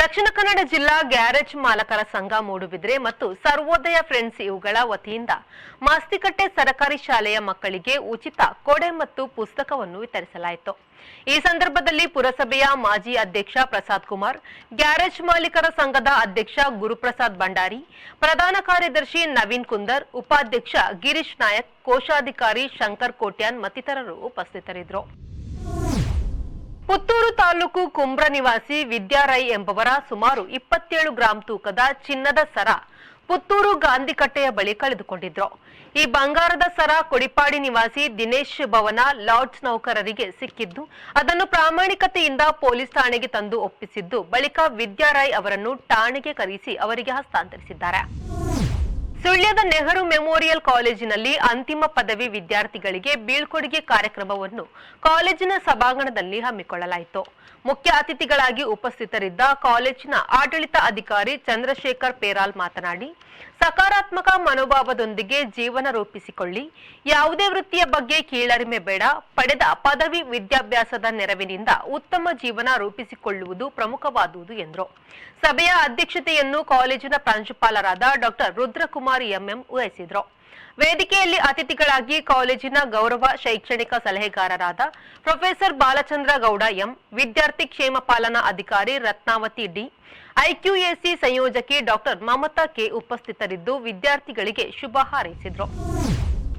ದಕ್ಷಿಣ ಕನ್ನಡ ಜಿಲ್ಲಾ ಗ್ಯಾರೇಜ್ ಮಾಲಕರ ಸಂಘ ಮೂಡುಬಿದ್ರೆ ಮತ್ತು ಸರ್ವೋದಯ ಫ್ರೆಂಡ್ಸ್ ಇವುಗಳ ವತಿಯಿಂದ ಮಾಸ್ತಿಕಟ್ಟೆ ಸರಕಾರಿ ಶಾಲೆಯ ಮಕ್ಕಳಿಗೆ ಉಚಿತ ಕೊಡೆ ಮತ್ತು ಪುಸ್ತಕವನ್ನು ವಿತರಿಸಲಾಯಿತು. ಈ ಸಂದರ್ಭದಲ್ಲಿ ಪುರಸಭೆಯ ಮಾಜಿ ಅಧ್ಯಕ್ಷ ಪ್ರಸಾದ್ ಕುಮಾರ್, ಗ್ಯಾರೇಜ್ ಮಾಲೀಕರ ಸಂಘದ ಅಧ್ಯಕ್ಷ ಗುರುಪ್ರಸಾದ್ ಭಂಡಾರಿ, ಪ್ರಧಾನ ಕಾರ್ಯದರ್ಶಿ ನವೀನ್ ಕುಂದರ್, ಉಪಾಧ್ಯಕ್ಷ ಗಿರೀಶ್ ನಾಯಕ್, ಕೋಶಾಧಿಕಾರಿ ಶಂಕರ್ ಕೋಟ್ಯಾನ್ ಮತ್ತಿತರರು ಉಪಸ್ಥಿತರಿದ್ದರು. ಪುತ್ತೂರು ತಾಲೂಕು ಕುಂಬ್ರ ನಿವಾಸಿ ವಿದ್ಯಾರೈ ಎಂಬವರ ಸುಮಾರು ಇಪ್ಪತ್ತೇಳು ಗ್ರಾಂ ತೂಕದ ಚಿನ್ನದ ಸರ ಪುತ್ತೂರು ಗಾಂಧಿಕಟ್ಟೆಯ ಬಳಿ ಕಳೆದುಕೊಂಡಿದ್ರು. ಈ ಬಂಗಾರದ ಸರ ಕೊಡಿಪಾಡಿ ನಿವಾಸಿ ದಿನೇಶ್ ಭವನ ಲಾಡ್ಜ್ ನೌಕರರಿಗೆ ಸಿಕ್ಕಿದ್ದು, ಅದನ್ನು ಪ್ರಾಮಾಣಿಕತೆಯಿಂದ ಪೊಲೀಸ್ ಠಾಣೆಗೆ ತಂದು ಒಪ್ಪಿಸಿದ್ದು, ಬಳಿಕ ವಿದ್ಯಾರಾಯ್ ಅವರನ್ನು ಠಾಣೆಗೆ ಕರೆಸಿ ಅವರಿಗೆ ಹಸ್ತಾಂತರಿಸಿದ್ದಾರೆ. ಸುಳ್ಯದ ನೆಹರು ಮೆಮೋರಿಯಲ್ ಕಾಲೇಜಿನಲ್ಲಿ ಅಂತಿಮ ಪದವಿ ವಿದ್ಯಾರ್ಥಿಗಳಿಗೆ ಬೀಳ್ಕೊಡುಗೆ ಕಾರ್ಯಕ್ರಮವನ್ನು ಕಾಲೇಜಿನ ಸಭಾಂಗಣದಲ್ಲಿ ಹಮ್ಮಿಕೊಳ್ಳಲಾಯಿತು. ಮುಖ್ಯ ಅತಿಥಿಗಳಾಗಿ ಉಪಸ್ಥಿತರಿದ್ದ ಕಾಲೇಜಿನ ಆಡಳಿತ ಅಧಿಕಾರಿ ಚಂದ್ರಶೇಖರ್ ಪೇರಾಲ್ ಮಾತನಾಡಿ, ಸಕಾರಾತ್ಮಕ ಮನೋಭಾವದೊಂದಿಗೆ ಜೀವನ ರೂಪಿಸಿಕೊಳ್ಳಿ. ಯಾವುದೇ ವೃತ್ತಿಯ ಬಗ್ಗೆ ಕೀಳರಿಮೆ ಬೇಡ. ಪಡೆದ ಪದವಿ ವಿದ್ಯಾಭ್ಯಾಸದ ನೆರವಿನಿಂದ ಉತ್ತಮ ಜೀವನ ರೂಪಿಸಿಕೊಳ್ಳುವುದು ಪ್ರಮುಖವಾದುದು ಎಂದರು. ಸಭೆಯ ಅಧ್ಯಕ್ಷತೆಯನ್ನು ಕಾಲೇಜಿನ ಪ್ರಾಂಶುಪಾಲರಾದ ಡಾಕ್ಟರ್ ರುದ್ರಕುಮಾರ್ ಎಂಎಂ ವಹಿಸಿದ್ರು. ವೇದಿಕೆಯಲ್ಲಿ ಅತಿಥಿಗಳಾಗಿ ಕಾಲೇಜಿನ ಗೌರವ ಶೈಕ್ಷಣಿಕ ಸಲಹೆಗಾರರಾದ ಪ್ರೊಫೆಸರ್ ಬಾಲಚಂದ್ರ ಗೌಡ ಎಂ, ವಿದ್ಯಾರ್ಥಿ ಕ್ಷೇಮ ಪಾಲನಾ ಅಧಿಕಾರಿ ರತ್ನಾವತಿ ಡಿ ಐಕ್ಯೂಎಸಿ ಸಂಯೋಜಕಿ ಡಾಕ್ಟರ್ ಮಮತಾ ಕೆ ಉಪಸ್ಥಿತರಿದ್ದು ವಿದ್ಯಾರ್ಥಿಗಳಿಗೆ ಶುಭ ಹಾರೈಸಿದ್ರು.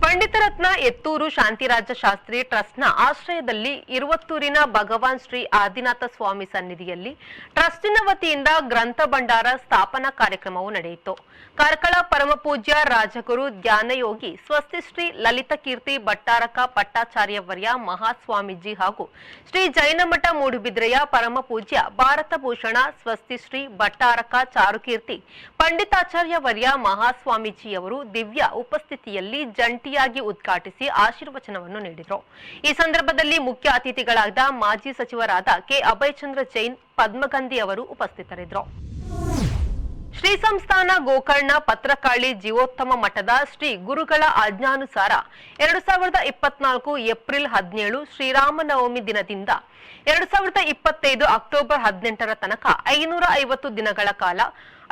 ಪಂಡಿತರತ್ನ ಎತ್ತೂರು ಶಾಂತಿರಾಜ ಶಾಸ್ತ್ರಿ ಟ್ರಸ್ಟ್ನ ಆಶ್ರಯದಲ್ಲಿ ಇರುವತ್ತೂರಿನ ಭಗವಾನ್ ಶ್ರೀ ಆದಿನಾಥ ಸ್ವಾಮಿ ಸನ್ನಿಧಿಯಲ್ಲಿ ಟ್ರಸ್ಟಿನ ವತಿಯಿಂದ ಗ್ರಂಥ ಭಂಡಾರ ಸ್ಥಾಪನಾ ಕಾರ್ಯಕ್ರಮವು ನಡೆಯಿತು. ಕಾರ್ಕಳ ಪರಮಪೂಜ್ಯ ರಾಜಗುರು ಧ್ಯಾನಯೋಗಿ ಸ್ವಸ್ತಿಶ್ರೀ ಲಲಿತ ಕೀರ್ತಿ ಭಟ್ಟಾರಕ ಪಟ್ಟಾಚಾರ್ಯವರ್ಯ ಮಹಾಸ್ವಾಮೀಜಿ ಹಾಗೂ ಶ್ರೀ ಜೈನಮಠ ಮೂಡುಬಿದ್ರೆಯ ಪರಮಪೂಜ್ಯ ಭಾರತ ಭೂಷಣ, ಸ್ವಸ್ತಿ ಶ್ರೀ ಭಟ್ಟಾರಕ ಚಾರುಕೀರ್ತಿ ಪಂಡಿತಾಚಾರ್ಯವರ್ಯ ಮಹಾಸ್ವಾಮೀಜಿಯವರು ದಿವ್ಯ ಉಪಸ್ಥಿತಿಯಲ್ಲಿ ಜಂಟಿಯಾಗಿ ಉದ್ಘಾಟಿಸಿ ಆಶೀರ್ವಚನವನ್ನು ನೀಡಿದರು. ಈ ಸಂದರ್ಭದಲ್ಲಿ ಮುಖ್ಯ ಅತಿಥಿಗಳಾದ ಮಾಜಿ ಸಚಿವರಾದ ಕೆ. ಅಭಯಚಂದ್ರ ಜೈನ್, ಪದ್ಮಗಂಧಿ ಅವರು ಉಪಸ್ಥಿತರಿದ್ದರು. ಶ್ರೀ ಸಂಸ್ಥಾನ ಗೋಕರ್ಣ ಪತ್ರಕಾಳಿ ಜೀವೋತ್ತಮ ಮಠದ ಶ್ರೀ ಗುರುಗಳ ಆಜ್ಞಾನುಸಾರ ಎರಡು ಸಾವಿರದ ಇಪ್ಪತ್ನಾಲ್ಕು ಏಪ್ರಿಲ್ ಹದಿನೇಳು ಶ್ರೀರಾಮನವಮಿ ದಿನದಿಂದ ಎರಡು ಸಾವಿರದ ಇಪ್ಪತ್ತೈದು ಅಕ್ಟೋಬರ್ ಹದಿನೆಂಟರ ತನಕ ಐನೂರ ಐವತ್ತು ದಿನಗಳ ಕಾಲ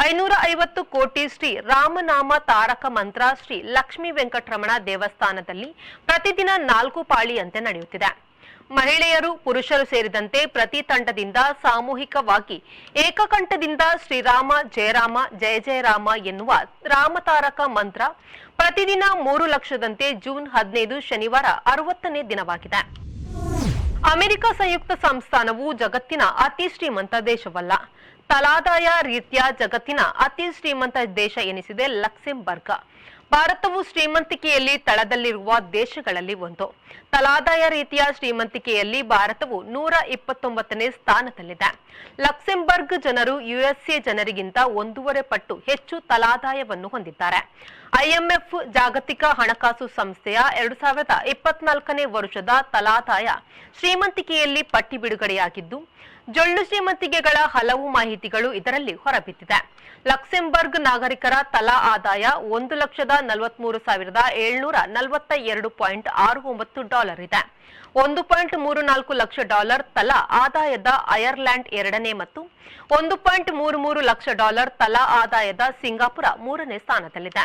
ಐನೂರ ಐವತ್ತು ಕೋಟಿ ಶ್ರೀ ರಾಮನಾಮ ತಾರಕ ಮಂತ್ರ ಶ್ರೀ ಲಕ್ಷ್ಮೀ ವೆಂಕಟರಮಣ ದೇವಸ್ಥಾನದಲ್ಲಿ ಪ್ರತಿದಿನ ನಾಲ್ಕು ಪಾಳಿಯಂತೆ ನಡೆಯುತ್ತಿದೆ. ಮಹಿಳೆಯರು ಪುರುಷರು ಸೇರಿದಂತೆ ಪ್ರತಿ ತಂಡದಿಂದ ಸಾಮೂಹಿಕವಾಗಿ ಏಕಕಂಠದಿಂದ ಶ್ರೀರಾಮ, ಜಯರಾಮ, ಜಯ ಜಯರಾಮ ಎನ್ನುವ ರಾಮತಾರಕ ಮಂತ್ರ ಪ್ರತಿದಿನ ಮೂರು ಲಕ್ಷದಂತೆ ಜೂನ್ ಹದಿನೈದು ಶನಿವಾರ ಅರವತ್ತನೇ ದಿನವಾಗಿದೆ. ಅಮೆರಿಕ ಸಂಯುಕ್ತ ಸಂಸ್ಥಾನವು ಜಗತ್ತಿನ ಅತಿ ಶ್ರೀಮಂತ ದೇಶವಲ್ಲ. ತಲಾದಾಯ ರೀತಿಯ ಜಗತ್ತಿನ ಅತಿ ಶ್ರೀಮಂತ ದೇಶ ಎನಿಸಿದೆ ಲಕ್ಸೆಂಬರ್ಗ್. ಭಾರತವು ಶ್ರೀಮಂತಿಕೆಯಲ್ಲಿ ತಳದಲ್ಲಿರುವ ದೇಶಗಳಲ್ಲಿ ಒಂದು. ತಲಾದಾಯ ರೀತಿಯ ಶ್ರೀಮಂತಿಕೆಯಲ್ಲಿ ಭಾರತವು ನೂರ ಇಪ್ಪತ್ತೊಂಬತ್ತನೇ ಸ್ಥಾನದಲ್ಲಿದೆ. ಲಕ್ಸೆಂಬರ್ಗ್ ಜನರು ಯುಎಸ್ಎ ಜನರಿಗಿಂತ ಒಂದೂವರೆ ಪಟ್ಟು ಹೆಚ್ಚು ತಲಾದಾಯವನ್ನು ಹೊಂದಿದ್ದಾರೆ. ಐಎಂಎಫ್ ಜಾಗತಿಕ ಹಣಕಾಸು ಸಂಸ್ಥೆಯ ಎರಡು ಸಾವಿರದ ಇಪ್ಪತ್ನಾಲ್ಕನೇ ವರ್ಷದ ತಲಾದಾಯ ಶ್ರೀಮಂತಿಕೆಯಲ್ಲಿ ಪಟ್ಟಿ ಬಿಡುಗಡೆಯಾಗಿದ್ದು ಜೊಳ್ಳು ಶ್ರೀಮಂತಿಕೆಗಳ ಹಲವು ಮಾಹಿತಿಗಳು ಇದರಲ್ಲಿ ಹೊರಬಿದ್ದಿದೆ. ಲಕ್ಸೆಂಬರ್ಗ್ ನಾಗರಿಕರ ತಲಾ ಆದಾಯ ಒಂದು ಲಕ್ಷದ ನಲವತ್ಮೂರು ಸಾವಿರದ ಏಳ್ನೂರ ನಲವತ್ತ ಎರಡು ಪಾಯಿಂಟ್ ಆರು ಒಂಬತ್ತು ಡಾಲರ್ ಇದೆ. ಒಂದು ಪಾಯಿಂಟ್ ಮೂರು ನಾಲ್ಕು ಲಕ್ಷ ಡಾಲರ್ ತಲಾ ಆದಾಯದ ಐರ್ಲ್ಯಾಂಡ್ ಎರಡನೇ ಮತ್ತು ಒಂದು ಪಾಯಿಂಟ್ ಮೂರು ಮೂರು ಲಕ್ಷ ಡಾಲರ್ ತಲಾ ಆದಾಯದ ಸಿಂಗಾಪುರ ಮೂರನೇ ಸ್ಥಾನದಲ್ಲಿದೆ.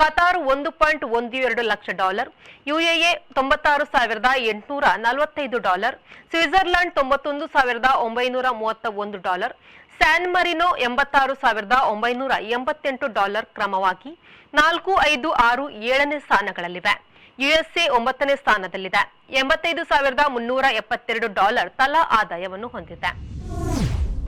ಕತಾರ್ ಒಂದು ಪಾಯಿಂಟ್ ಒಂದು ಎರಡು ಲಕ್ಷ ಡಾಲರ್, ಯುಎಎ ತೊಂಬತ್ತಾರು ಸಾವಿರದ ಎಂಟುನೂರ ನಲವತ್ತೈದು ಡಾಲರ್, ಸ್ವಿಟ್ಜರ್ಲೆಂಡ್ ತೊಂಬತ್ತೊಂದು ಸಾವಿರದ ಒಂಬೈನೂರ ಮೂವತ್ತ ಒಂದು ಡಾಲರ್ ಸ್ಯಾನ್ ಮರಿನೋ ಎಂಬತ್ತಾರು ಸಾವಿರದ ಒಂಬೈನೂರ ಎಂಬತ್ತೆಂಟು ಡಾಲರ್ ಕ್ರಮವಾಗಿ ನಾಲ್ಕು, ಐದು, ಆರು, ಏಳನೇ ಸ್ಥಾನಗಳಲ್ಲಿವೆ. ಯುಎಸ್ಎ ಒಂಬತ್ತನೇ ಸ್ಥಾನದಲ್ಲಿದೆ. ಎಂಬತ್ತೈದು ಸಾವಿರದ ಮುನ್ನೂರ ಎಪ್ಪತ್ತೆರಡು ಡಾಲರ್ ತಲಾ ಆದಾಯವನ್ನು ಹೊಂದಿದೆ.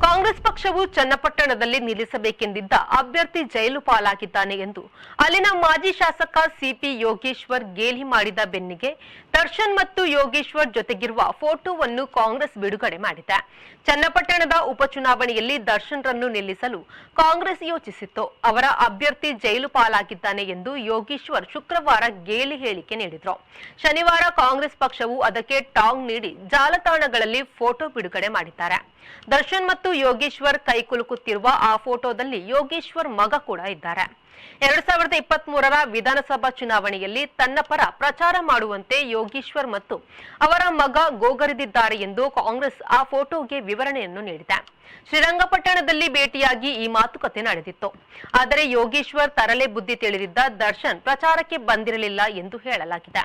ಕಾಂಗ್ರೆಸ್ ಪಕ್ಷವು ಚನ್ನಪಟ್ಟಣದಲ್ಲಿ ನಿಲ್ಲಿಸಬೇಕೆಂದಿದ್ದ ಅಭ್ಯರ್ಥಿ ಜೈಲು ಪಾಲಾಗಿದ್ದಾನೆ ಎಂದು ಅಲ್ಲಿನ ಮಾಜಿ ಶಾಸಕ ಸಿಪಿ ಯೋಗೇಶ್ವರ್ ಗೇಲಿ ಮಾಡಿದ ಬೆನ್ನಿಗೆ ದರ್ಶನ್ ಮತ್ತು ಯೋಗೇಶ್ವರ್ ಜೊತೆಗಿರುವ ಫೋಟೋವನ್ನು ಕಾಂಗ್ರೆಸ್ ಬಿಡುಗಡೆ ಮಾಡಿದೆ. ಚನ್ನಪಟ್ಟಣದ ಉಪಚುನಾವಣೆಯಲ್ಲಿ ದರ್ಶನ್ ರನ್ನು ನಿಲ್ಲಿಸಲು ಕಾಂಗ್ರೆಸ್ ಯೋಚಿಸಿತ್ತು. ಅವರ ಅಭ್ಯರ್ಥಿ ಜೈಲು ಪಾಲಾಗಿದ್ದಾನೆ ಎಂದು ಯೋಗೇಶ್ವರ್ ಶುಕ್ರವಾರ ಗೇಲಿ ಹೇಳಿಕೆ ನೀಡಿದರು. ಶನಿವಾರ ಕಾಂಗ್ರೆಸ್ ಪಕ್ಷವು ಅದಕ್ಕೆ ಟಾಂಗ್ ನೀಡಿ ಜಾಲತಾಣಗಳಲ್ಲಿ ಫೋಟೋ ಬಿಡುಗಡೆ ಮಾಡಿದ್ದಾರೆ. ದರ್ಶನ್ ಮತ್ತು ಯೋಗೇಶ್ವರ್ ಕೈಕುಲುಕುತ್ತಿರುವ ಆ ಫೋಟೋದಲ್ಲಿ ಯೋಗೇಶ್ವರ್ ಮಗ ಕೂಡ ಇದ್ದಾರೆ. ಎರಡ್ ಸಾವಿರದ ಇಪ್ಪತ್ತ್ ಮೂರರ ವಿಧಾನಸಭಾ ಚುನಾವಣೆಯಲ್ಲಿ ತನ್ನ ಪರ ಪ್ರಚಾರ ಮಾಡುವಂತೆ ಯೋಗೇಶ್ವರ್ ಮತ್ತು ಅವರ ಮಗ ಗೋಗರಿದಿದ್ದಾರೆ ಎಂದು ಕಾಂಗ್ರೆಸ್ ಆ ಫೋಟೋಗೆ ವಿವರಣೆಯನ್ನು ನೀಡಿದೆ. ಶ್ರೀರಂಗಪಟ್ಟಣದಲ್ಲಿ ಭೇಟಿಯಾಗಿ ಈ ಮಾತುಕತೆ ನಡೆದಿತ್ತು. ಆದರೆ ಯೋಗೇಶ್ವರ್ ತರಲೆ ಬುದ್ಧಿ ತಿಳಿದಿದ್ದ ದರ್ಶನ್ ಪ್ರಚಾರಕ್ಕೆ ಬಂದಿರಲಿಲ್ಲ ಎಂದು ಹೇಳಲಾಗಿದೆ.